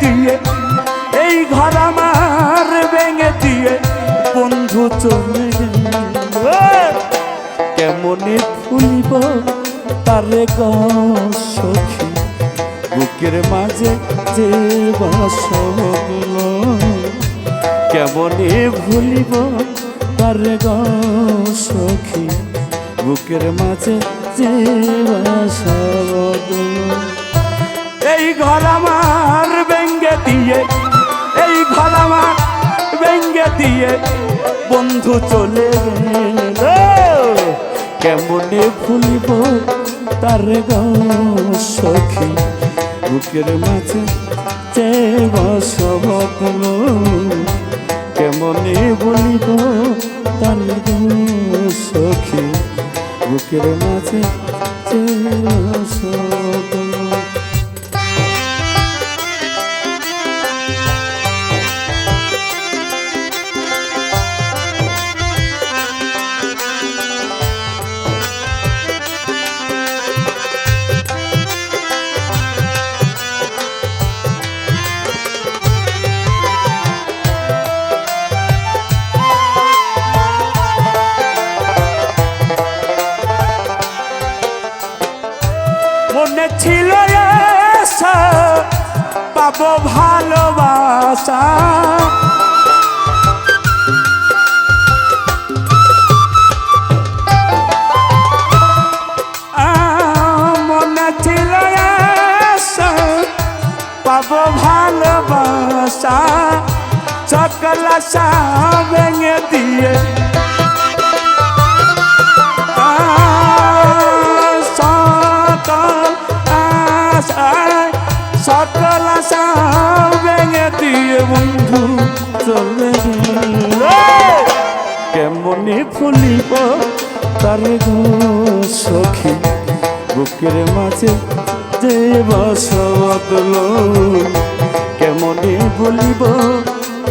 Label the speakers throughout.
Speaker 1: দিয়ে, এই ঘর আমার ভেঙে দিয়ে বন্ধু চলে কেমনে ফুলিব তারে সখী? বুকের মাঝে যে বাসগুলো কেমনে ভুলিব তারে সখী? বুকের মাঝে যে বাসগুলো এই ঘর দিয়ে বন্ধু চলে কেমনে ভুলিব তার সখী? বুকের মাঝে যে বসবগুলো কেমনে বলিব তার সখী? বুকের মাঝে যে পাবো ভালোবাসা। ভালোবাসা। সকল আশা ভেঙে দিয়ে কেমনি ফুলিব তার গো সখী? বুকের মাঝে যে বসল কেমনি বলিব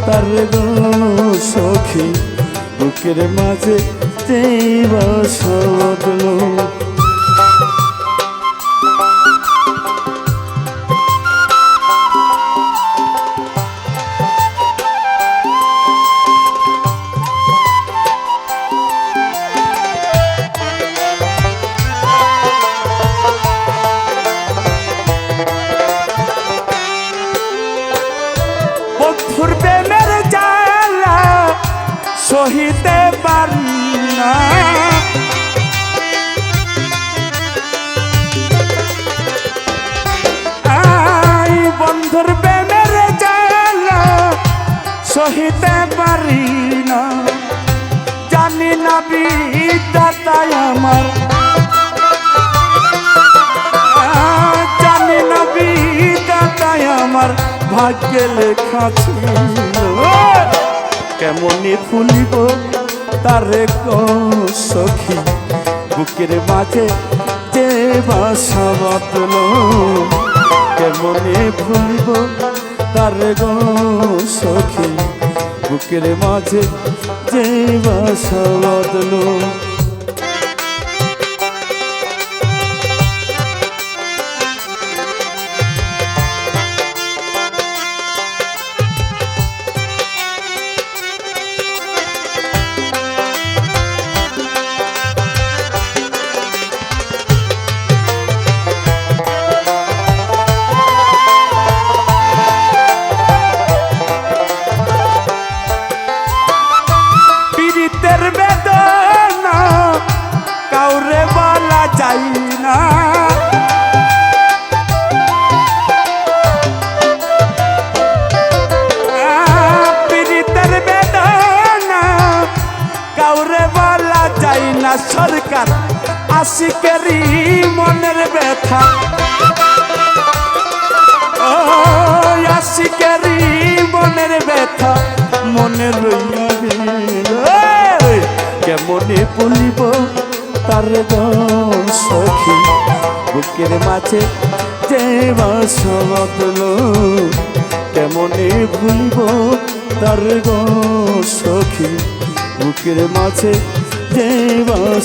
Speaker 1: তার গো সখী? বুকের মাঝে যে বসল সহিতে পারি না। আই বন্ধুর প্রেমের জ্বালা সহিতে পারি না। জানি না বিদাতাই আমার। জানি না বিদাতাই আমার ভাগ্যে লেখা ছিল। কেমনে ফুলিব তারে সখী? বুকের মাঝে যে বাসা কেমনে ফুলিব তারে সখী? বুকের মাঝে যে বাসা সরকার, আশিকেরই মনের ব্যথা। ও আশিকেরই মনের ব্যথা, মনে রইয়া গেল কেমনে বলিব তার সখী? বুকের মাঝে যে বাসল কেমনে ভুলিব তার সখী? বুকের মাঝে যে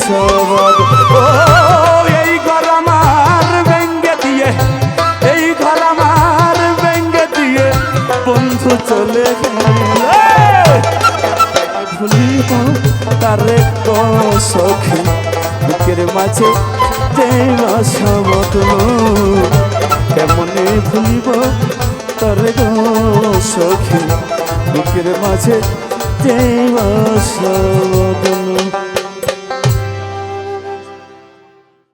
Speaker 1: সবদ ও এই ঘর আমার ব্যঙ্গে দিয়ে, এই ঘর আমার ব্যঙ্গে দিয়ে বন্ধু চলে ভুলিব তারে সখী, বুকের মাঝে তেমা সবদ কেমনে ভুলিব তারে সখী, বুকের মাঝে দেবাসবদন